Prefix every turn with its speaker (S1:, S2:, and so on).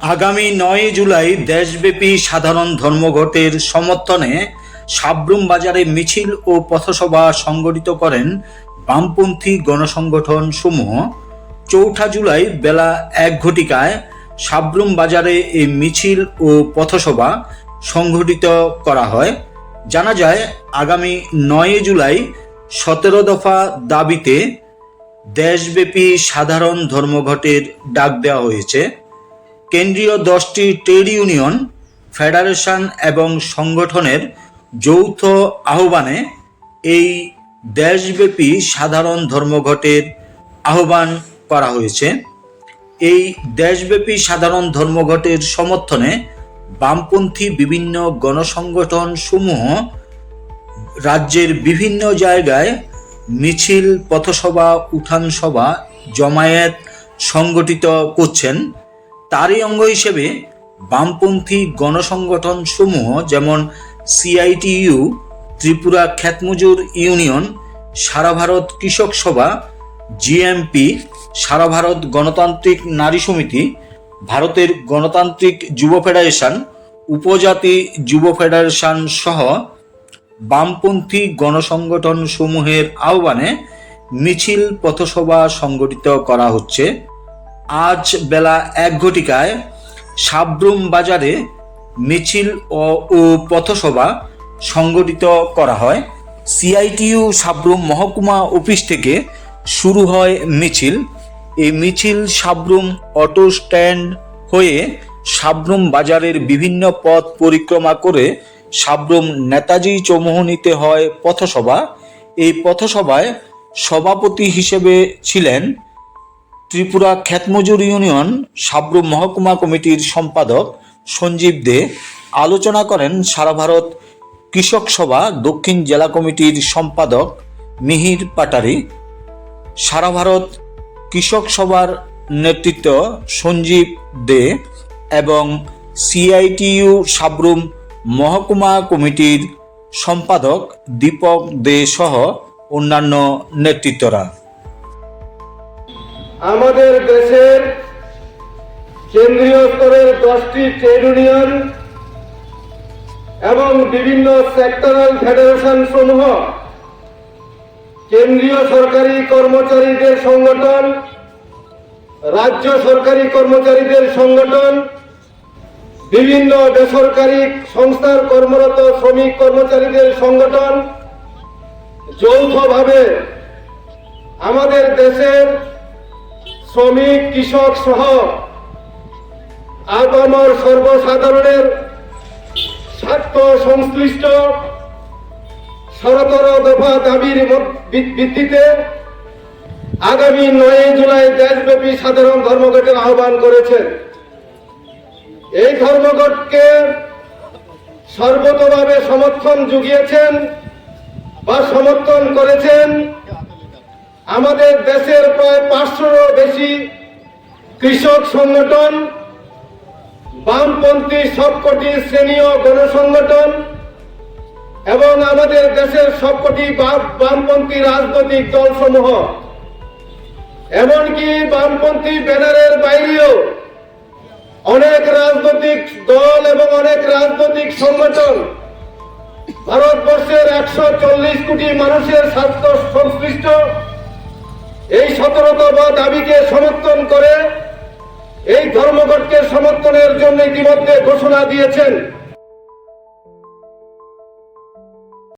S1: আগামী নয় জুলাই দেশব্যাপী সাধারণ ধর্মঘটের সমর্থনে সাবরুম বাজারে মিছিল ও পথসভা সংগঠিত করেন বামপন্থী গণসংগঠন সমূহ। চৌঠা জুলাই বেলা এক ঘটিকায় সাবরুম বাজারে এই মিছিল ও পথসভা সংগঠিত করা হয়। জানা যায়, আগামী নয় জুলাই সতেরো দফা দাবিতে দেশব্যাপী সাধারণ ধর্মঘটের ডাক দেওয়া হয়েছে। কেন্দ্রীয় দশটি ট্রেড ইউনিয়ন, ফেডারেশন এবং সংগঠনের যৌথ আহ্বানে এই দেশব্যাপী সাধারণ ধর্মঘটের আহ্বান করা হয়েছে। এই দেশব্যাপী সাধারণ ধর্মঘটের সমর্থনে বামপন্থী বিভিন্ন গণসংগঠন সমূহ রাজ্যের বিভিন্ন জায়গায় মিছিল, পথসভা উঠান সভা জমায়েত সংগঠিত করছেন। তারই অঙ্গ হিসেবে বামপন্থী গণসংগঠন সমূহ যেমন সিআইটিইউ, ত্রিপুরা খ্যাতমজুর ইউনিয়ন, সারা ভারত কৃষক সভা, জিএমপি, সারা ভারত গণতান্ত্রিক নারী সমিতি, ভারতের গণতান্ত্রিক যুব ফেডারেশন, উপজাতি যুব ফেডারেশন সহ বামপন্থী গণসংগঠন সমূহের আহ্বানে মিছিল পথসভা সংগঠিত করা হচ্ছে। আজ বেলা এক ঘটিকায় সাবরুম বাজারে মিছিল ও পথসভা সংগঠিত করা হয়। সিআইটিইউ সাবরুম মহকুমা অফিস থেকে শুরু হয় মিছিল। এই মিছিল সাবরুম অটো স্ট্যান্ড হয়ে সাবরুম বাজারের বিভিন্ন পথ পরিক্রমা করে সাবরুম নেতাজি চৌমোহনীতে হয় পথসভা। এই পথসভায় সভাপতি হিসেবে ছিলেন ত্রিপুরা খ্যাতমজুর ইউনিয়ন সাবরুম মহকুমা কমিটির সম্পাদক সঞ্জীব দে আলোচনা করেন সারা ভারত কৃষক সভা দক্ষিণ জেলা কমিটির সম্পাদক মিহির পাটারি। সারা ভারত কৃষক সভার নেতৃত্ব সঞ্জীব দে এবং সিআইটিইউ সাবরুম মহকুমা কমিটির সম্পাদক দীপক দে সহ অন্যান্য নেতৃত্বরা।
S2: আমাদের দেশের কেন্দ্রীয় স্তরের দশটি ট্রেড ইউনিয়ন এবং বিভিন্ন সেক্টরাল ফেডারেশন সমূহ কেন্দ্রীয় সরকারি কর্মচারীদের সংগঠন, রাজ্য সরকারি কর্মচারীদের সংগঠন, বিভিন্ন বেসরকারি সংস্থার কর্মরত শ্রমিক কর্মচারীদের সংগঠন, যৌথভাবে আমাদের দেশের শ্রমিক, কৃষক সহ আপামর সর্বসাধারণের স্বার্থ সংশ্লিষ্ট সরতর দফা দাবির ভিত্তিতে আগামী নয় জুলাই দেশব্যাপী সাধারণ ধর্মঘটের আহ্বান করেছেন এই ধর্মঘটকে সর্বতভাবে সমর্থন জুগিয়েছেন বা সমর্থন করেছেন আমাদের দেশের প্রায় পাঁচশোরও বেশি কৃষক সংগঠন, বামপন্থী সবকটি শ্রেণি ও গণসংগঠন এবং আমাদের দেশের সবকটি বাম- বামপন্থী রাজনৈতিক দলসমূহ। এমনকি বামপন্থী ব্যানারের বাইরেও অনেক রাজনৈতিক দল এবং অনেক রাজনৈতিক সংগঠন ভারতবর্ষের একশো চল্লিশ কোটি মানুষের স্বার্থ সংশ্লিষ্ট। এই সতেরোতম দাবিকে সমর্থন করে এই ধর্মঘটকে সমর্থনের জন্য ইতিমধ্যে ঘোষণা দিয়েছেন।